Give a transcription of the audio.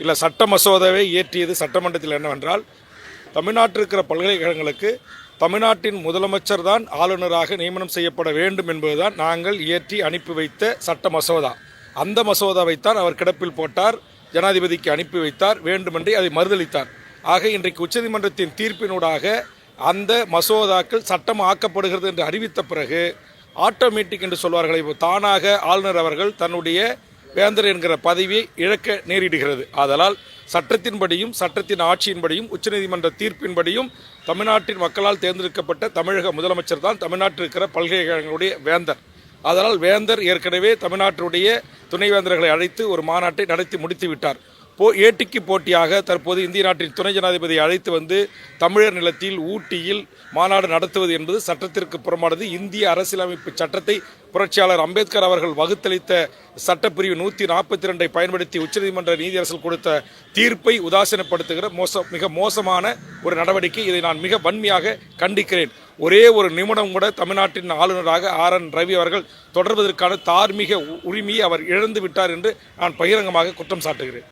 இல்லை சட்ட மசோதாவை இயற்றியது சட்டமன்றத்தில் என்னவென்றால் தமிழ்நாட்டில் இருக்கிற பல்கலைக்கழகங்களுக்கு தமிழ்நாட்டின் முதலமைச்சர் தான் ஆளுநராக நியமனம் செய்யப்பட வேண்டும் என்பதுதான் நாங்கள் இயற்றி அனுப்பி வைத்த சட்ட மசோதா. அந்த மசோதாவைத்தான் அவர் கிடப்பில் போட்டார் ஜனாதிபதிக்கு அனுப்பி வைத்தார் வேண்டுமென்றே அதை மறுதளித்தார். ஆக இன்றைக்கு உச்சநீதிமன்றத்தின் தீர்ப்பினூடாக அந்த மசோதாக்கள் சட்டம் ஆக்கப்படுகிறது என்று அறிவித்த பிறகு ஆட்டோமேட்டிக் என்று சொல்வார்கள் இப்போ தானாக ஆளுநர் அவர்கள் தன்னுடைய வேந்தர் என்கிற பதவியை இழக்க நேரிடுகிறது. ஆதலால் சட்டத்தின்படியும் சட்டத்தின் ஆட்சியின்படியும் உச்சநீதிமன்ற தீர்ப்பின்படியும் தமிழ்நாட்டின் மக்களால் தேர்ந்தெடுக்கப்பட்ட தமிழக முதலமைச்சர் தான் தமிழ்நாட்டில் இருக்கிற பல்கலைக்கழகங்களுடைய வேந்தர். அதனால் வேந்தர் ஏற்கனவே தமிழ்நாட்டினுடைய துணைவேந்தர்களை அழைத்து ஒரு மாநாட்டை நடத்தி முடித்து விட்டார் போ ஏட்டிக்கு போட்டியாக தற்போது இந்திய நாட்டின் துணை ஜனாதிபதியை அழைத்து வந்து தமிழர் நிலத்தில் ஊட்டியில் மாநாடு நடத்துவது என்பது சட்டத்திற்கு புறமானது இந்திய அரசியலமைப்பு சட்டத்தை புரட்சியாளர் அம்பேத்கர் அவர்கள் வகுத்தளித்த சட்டப்பிரிவு நூற்றி நாற்பத்தி ரெண்டை பயன்படுத்தி உச்சநீதிமன்ற நீதியரசல் கொடுத்த தீர்ப்பை உதாசீனப்படுத்துகிற மோச மிக மோசமான ஒரு நடவடிக்கை. இதை நான் மிக வன்மையாக கண்டிக்கிறேன். ஒரே ஒரு நிமிடம் கூட தமிழ்நாட்டின் ஆளுநராக ஆர் என் ரவி அவர்கள் தொடர்வதற்கான தார்மீக உ- உரிமையை அவர் இழந்து விட்டார் என்று நான் பகிரங்கமாக குற்றம் சாட்டுகிறேன்.